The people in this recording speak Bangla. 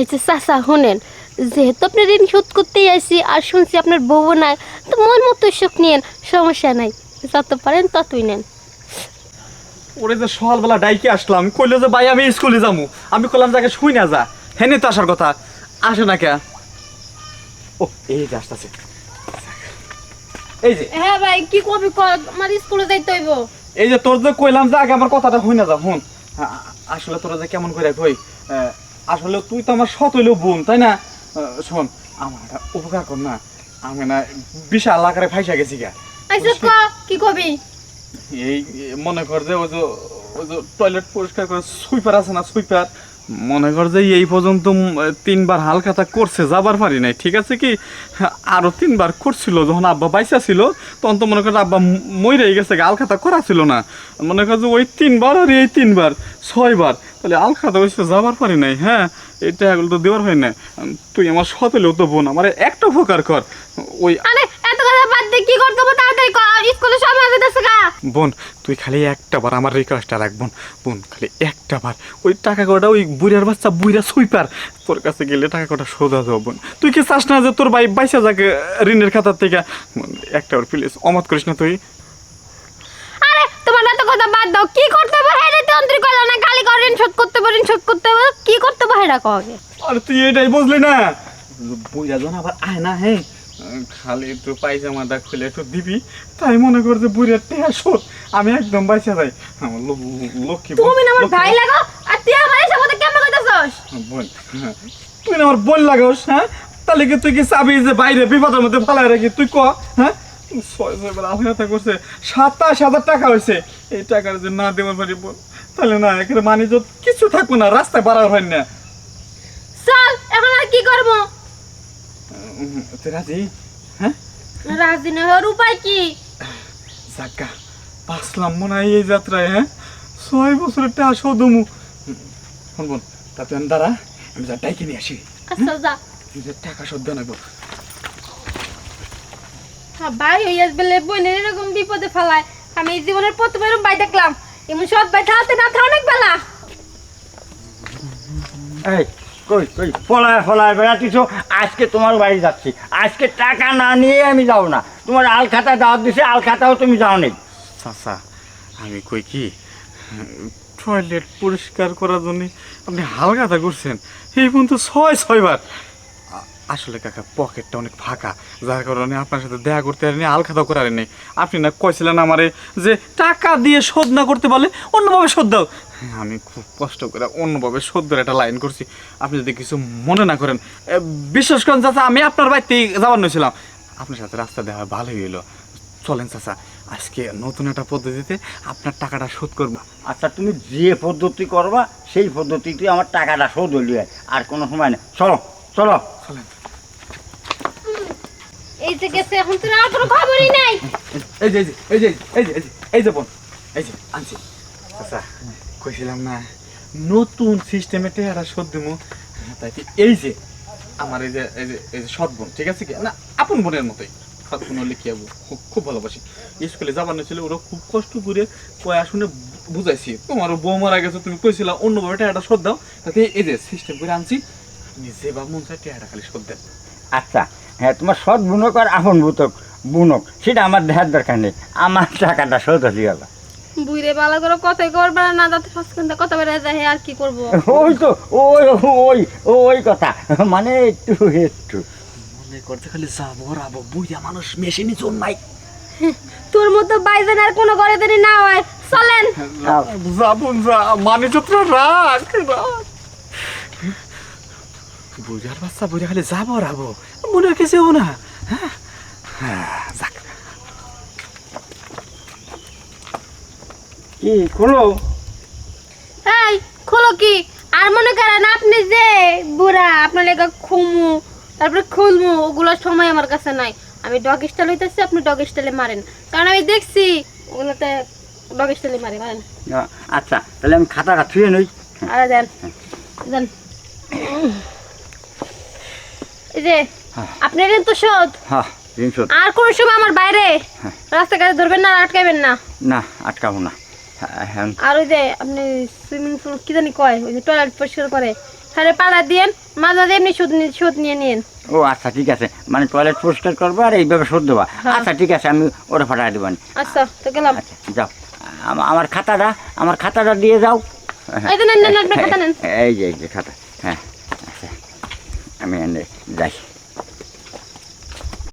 এই যে চাচা শুনেন যেহেতু আপনি ঋণ শোধ করতেই আসি আর শুনছি আপনার বউ নাই তো মন মতো সুখ নিয়েন সমস্যা নাই যত পারেন ততই নেন। ওরে যে সকালবেলা ডাইকে আসলাম কইলো যে ভাই আমি স্কুলে যাব আমি কইলাম যাকে শুই না যা। হেনে তো আসার কথা আসে না কে? ও এই যে আসতেছে। এই যে। হ্যাঁ ভাই কি করবি আমার স্কুলে যাইতে হইব। এই যে তোর যে কইলাম যে আগে আমার কথাটা হই না যা হুন আসলে তোরা যে কেমন করে কই আসলে তুই তো আমার সতৈল বোন তাই না? শোন আমার একটা উপকার কর না। আমি না বিশাল আকারে ফাইসা গেছি গা। আচ্ছা ক কি কবি? এই মনে কর যে ওই যে ওই যে টয়লেট পরিষ্কার করে সুইপার আছে না সুইপার মনে কর যে এই পর্যন্ত তিনবার হালখাতা করছে, যাবার পারি নাই। ঠিক আছে কি? আরও তিনবার করছিল, যখন আব্বা বাইসা ছিল তখন তো মনে কর আব্বা মইরাই গেছে আলখাতা করা ছিল না। মনে কর যে ওই তিনবার আর এই তিনবার, ছয়বার। তাহলে আলখাতা হয়েছে যাবার পারি নাই হ্যাঁ? এটা এগুলো তো দেওয়ার হয় না। তুই আমার সতেলেও তো বোন, আমার একটা উপকার কর। ওই আরে এত কথা বাদ দে কি করতে হবে তাড়াতাড়ি কর? স্কুলে সময় দিতেছে গা। বোন তুই খালি একটা বার আমার রিকোয়েস্টটা রাখ বোন। বোন খালি একটা বার। ওই টাকা কটা ওই বুড়ার বাচ্চা বুড়া সুইপার। তোর কাছে গেলে টাকা কটা সোজা দেবো বোন। তুই কি চাস না যে তোর ভাই বাইসা যাকে ঋণের খাতার থেকে? একটা বার প্লিজ অমত করিস না তুই। আরে তোমার এত কথা বাদ দাও। কি করতে হবে? হেরে তো অন্তরি কইলো না খালি কর ঋণ শোধ করতে হবে ঋণ শোধ করতে হবে। কি করতে হবে? হেরা কও আগে। আরে তুই এটাই বুঝলি না? বুঝা জন আবার আয় না হ্যাঁ? খালি একটু পায়জামাটা খুলে একটু দিবি তাই মনে কর যে বুড়িয়ার টেহা শোধ আমি একদম বাইসা যাই। আমার লক্ষ্মী তুমি না আমার ভাই লাগো আর তুই আমার এসব কথা কেমন কইতাছস? বোন হ্যাঁ। তুই না আমার বোন লাগাস হ্যাঁ? তাহলে কি তুই কি চাবি যে বাইরে বিপদের মধ্যে ফালাই রাখি? তুই ক হ্যাঁ? ছয় ছয় বেলা আলাদা করছে। সাতাশ হাজার টাকা হয়েছে এই টাকার যে না দেওয়ার পারি বোন তাহলে না এখানে মানি যত কিছু থাকব না রাস্তায় বাড়ার হয় না। চল এখন আর কি করব? রাজি হ্যাঁ রাজি না হওয়ার উপায় কি জাগা বাঁচলাম মনে হয় এই যাত্রায় হ্যাঁ ছয় বছরের টাকা সদমু শোন বোন তা তুই দাঁড়া আমি যা ডাইকে নিয়ে আসি আচ্ছা যা টাকা সদ্য নেব ভাই হই আসবে বোনের এরকম বিপদে ফেলায় আমি এই জীবনের প্রথম এরকম ভাই দেখলাম এমন সৎ ভাই থাকতে না থাকে অনেক বেলা এই কই কই? ফলায় ফলায় বেড়াতেছো আজকে তোমার বাড়ি যাচ্ছি। আজকে টাকা না নিয়ে আমি যাও না। তোমার আলখাতা দাওয়াত দিছে, আলখাতাও তুমি যাও নেই চাচা, আমি কই কি? টয়লেট পরিষ্কার করার জন্য আপনি হালকাতা করছেন। এই পর্যন্ত ছয়, ছয়বার। আসলে কাকা পকেটটা অনেক ফাঁকা। যার কারণে আপনার সাথে দেখা করতে পারিনি আলখাতা করার নেই। আপনি না কইছিলেন আমারে যে টাকা দিয়ে শোধ না করতে পারলে অন্যভাবে শোধ দাও। হ্যাঁ, আমি খুব কষ্ট করে অন্যভাবে শোধ ধরে একটা লাইন করছি। আপনি যদি কিছু মনে না করেন বিশ্বাস করেন চাচা আমি আপনার বাড়িতেই যাবার নইছিলাম। আপনার সাথে রাস্তা দেওয়া ভালোই হইল। চলেন চাচা আজকে নতুন একটা পদ্ধতিতে আপনার টাকাটা শোধ করব। আচ্ছা তুমি যে পদ্ধতি করবা সেই পদ্ধতিতে আমার টাকাটা শোধ হইলে। আর কোনো সময় নেই চলো চলো। চলেন। যে গেছে এখন তোর আর কোনো খবরই নাই। এই যে এই যে এই যে এই যে এই যে বোন এই যে আনছি। চাচা কইছিলাম না নতুন সিস্টেমে টেহারা শোধ দিমু। তাই এই যে আমার এই যে এই যে এই যে সৎ বোন ঠিক আছে কি? না আপন বোনের মতোই। সৎ বোন হলে কি হব খুব খুব ভালোবাসি। স্কুলে যাবার ছিল ওরা খুব কষ্ট করে কয়া শুনে বুঝাইছি। তোমার বউ মারা গেছে তুমি কইছিলা অন্যভাবে টেহাটা শোধ দাও। তাতে এই যে সিস্টেম করে আনছি যে বা মন চায় টেহাটা খালি শোধ দেন। আচ্ছা হ্যাঁ তোমার সৎ বুনক আর আপন বুতক বুনক সেটা আমার দেখার দরকার নেই। আমার টাকাটা শোধ হয়ে গেল। বুইরে বালা করে কথাই করবে না যাতে ফাঁস কথা বেড়ে যায় আর কি করব? ওই তো ওই ওই ওই কথা। মানে একটু একটু। মনে করতে খালি যাব রাবো বুঝা মানুষ নাই তোর মতো বাইজান আর কোনো ঘরে দেরি না হয় চলেন। যাবন যা মানে রাগ বুঝার বাচ্চা বুঝা খালি যাব রাবো মনে কিছু না। হ্যাঁ? হ্যাঁ, যাক। কি খোলো? এই খোলো কি? আর মনে করেন আপনি যে বুড়া আপনার লেগে খুমু তারপরে খুলমু ওগুলো সময় আমার কাছে নাই। আমি ডগ স্টাইল হইতেছি আপনি ডগ স্টাইলে মারেন। কারণ আমি দেখছি ওগুলোতে ডগ স্টাইলে মারে মারেন। আচ্ছা তাহলে আমি খাতাটা থুয়ে নই। আরে দেন দেন। যে আপনার তো শোধ হ্যাঁ তিনশো আর কোন সময় আমার বাইরে রাস্তাঘাটে ধরবেন না আটকাবেন না। না আটকাবো না। হ্যাঁ, হ্যাঁ। আর ওই যে আপনি সুইমিং পুল কি জানি কয় ওই যে টয়লেট পরিষ্কার করে। তাহলে পাড়া দিয়েন মাঝে মাঝে এমনি সুদ সুদ নিয়ে নিন ও আচ্ছা ঠিক আছে। মানে টয়লেট পরিষ্কার করব আর এইভাবে শোধ দেবা। হ্যাঁ। আচ্ছা ঠিক আছে আমি ওটা ফাটাই দেবানি আচ্ছা তো গেলাম। আচ্ছা যাও। আমার খাতাটা আমার খাতাটা দিয়ে যাও। এই যে এই যে খাতা। হ্যাঁ আচ্ছা। আমি এনে যাই